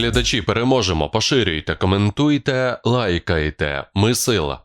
Глядачі переможемо, поширюйте, коментуйте, лайкайте. Ми сила.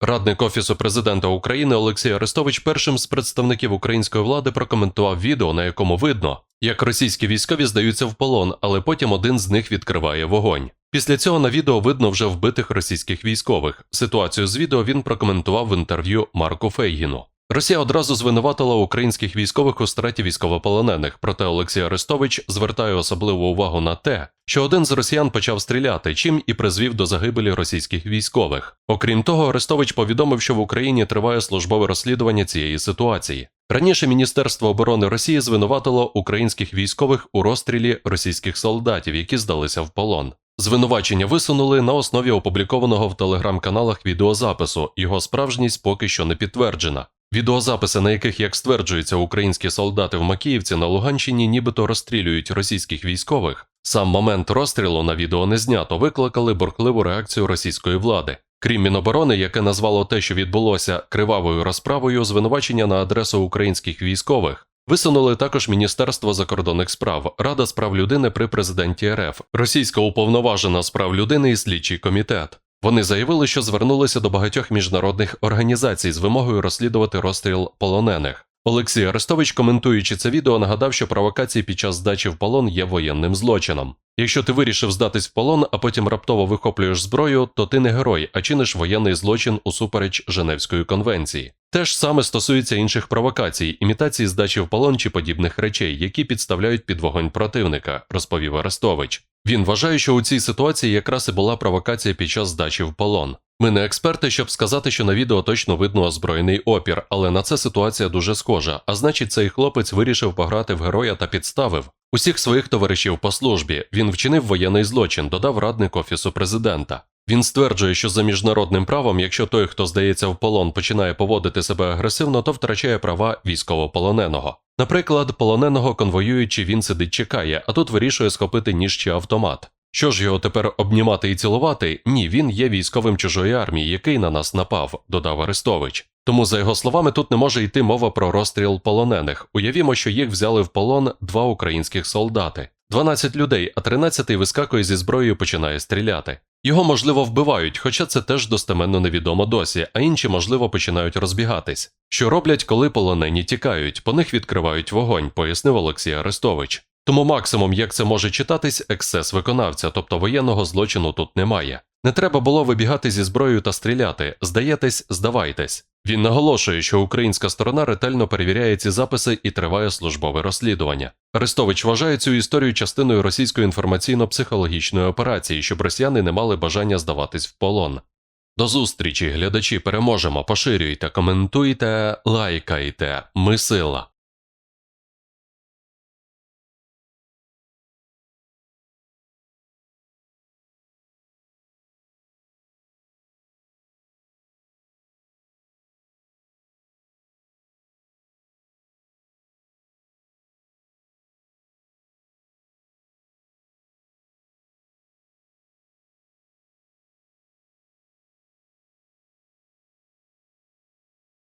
Радник Офісу президента України Олексій Арестович першим з представників української влади прокоментував відео, на якому видно, як російські військові здаються в полон, але потім один з них відкриває вогонь. Після цього на відео видно вже вбитих російських військових. Ситуацію з відео він прокоментував в інтерв'ю Марку Фейгіну. Росія одразу звинуватила українських військових у страті військовополонених, проте Олексій Арестович звертає особливу увагу на те, що один з росіян почав стріляти, чим і призвів до загибелі російських військових. Окрім того, Арестович повідомив, що в Україні триває службове розслідування цієї ситуації. Раніше Міністерство оборони Росії звинуватило українських військових у розстрілі російських солдатів, які здалися в полон. Звинувачення висунули на основі опублікованого в телеграм-каналах відеозапису. Його справжність поки що не підтверджена. Відеозаписи, на яких, як стверджується, українські солдати в Макіївці на Луганщині нібито розстрілюють російських військових. Сам момент розстрілу на відео не знято, викликали борхливу реакцію російської влади. Крім Міноборони, яке назвало те, що відбулося кривавою розправою, звинувачення на адресу українських військових. Висунули також Міністерство закордонних справ, Рада з прав людини при президенті РФ, Російська уповноважена з прав людини і слідчий комітет. Вони заявили, що звернулися до багатьох міжнародних організацій з вимогою розслідувати розстріл полонених. Олексій Арестович, коментуючи це відео, нагадав, що провокації під час здачі в полон є воєнним злочином. Якщо ти вирішив здатись в полон, а потім раптово вихоплюєш зброю, то ти не герой, а чиниш воєнний злочин усупереч Женевської конвенції. Те ж саме стосується інших провокацій, імітації здачі в полон чи подібних речей, які підставляють під вогонь противника, розповів Арестович. Він вважає, що у цій ситуації якраз і була провокація під час здачі в полон. Ми не експерти, щоб сказати, що на відео точно видно озброєний опір, але на це ситуація дуже схожа. А значить, цей хлопець вирішив пограти в героя та підставив усіх своїх товаришів по службі. Він вчинив воєнний злочин, додав радник офісу президента. Він стверджує, що за міжнародним правом, якщо той, хто здається в полон, починає поводити себе агресивно, то втрачає права військовополоненого. Наприклад, полоненого конвоюючи, він сидить чекає, а тут вирішує схопити ніж чи автомат. Що ж його тепер обнімати і цілувати? Ні, він є військовим чужої армії, який на нас напав, додав Арестович. Тому, за його словами, тут не може йти мова про розстріл полонених. Уявімо, що їх взяли в полон два українських солдати. 12 людей, а 13-й вискакує зі зброєю починає стріляти. Його, можливо, вбивають, хоча це теж достеменно невідомо досі, а інші, можливо, починають розбігатись. Що роблять, коли полонені тікають, по них відкривають вогонь, пояснив Олексій Арестович. Тому максимум, як це може читатись, ексцес виконавця, тобто воєнного злочину тут немає. Не треба було вибігати зі зброєю та стріляти, здаєтесь, здавайтесь. Він наголошує, що українська сторона ретельно перевіряє ці записи і триває службове розслідування. Арестович вважає цю історію частиною російської інформаційно-психологічної операції, щоб росіяни не мали бажання здаватись в полон. До зустрічі, глядачі, переможемо, поширюйте, коментуйте, лайкайте. Ми сила.